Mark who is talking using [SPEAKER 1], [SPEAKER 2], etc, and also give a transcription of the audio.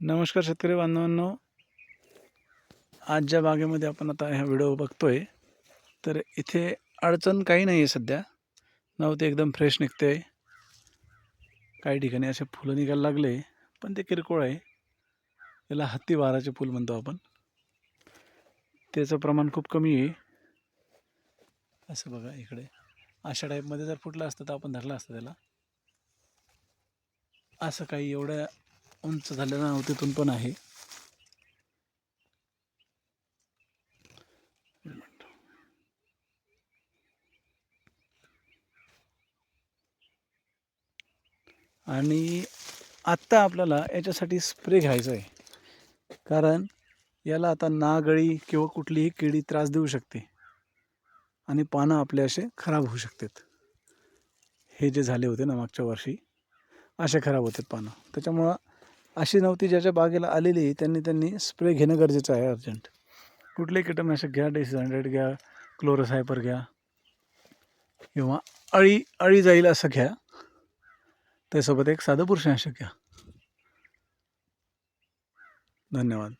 [SPEAKER 1] नमस्कार शेतकरी बांधवांनो. आज ज्या बागेमध्ये आपण आता ह्या व्हिडिओ बघतो आहे तर इथे अडचण काही नाही आहे सध्या नव्हते एकदम फ्रेश निघते. काही ठिकाणी असे फुलं निघायला लागले पण ते किरकोळ आहे. याला हत्ती बाराचे फूल म्हणतो आपण. त्याचं प्रमाण खूप कमी आहे. असं बघा इकडे. अशा टाईपमध्ये जर फुटलं असतं तर आपण धरलं असतं त्याला. असं काही एवढ्या उंच झालेलं नव्हतीतून पण आहे. आणि आत्ता आपल्याला याच्यासाठी स्प्रे घ्यायचा आहे. कारण याला आता नागळी किंवा कुठलीही किडी त्रास देऊ शकते. आणि पानं आपले असे खराब होऊ शकतात. हे जे झाले होते ना मागच्या वर्षी असे खराब होते पानं. त्याच्यामुळं अशी नव्हती ज्याच्या बागेला आलेली त्यांनी त्यांनी स्प्रे घेणं गरजेचं आहे अर्जंट. कुठलेही कीटकनाशक घ्या डेसी हंड्रेड घ्या क्लोरोसायपर घ्या किंवा अळी अळी जाईल असं घ्या. त्यासोबत एक साधं पुरुषनाशक घ्या. धन्यवाद.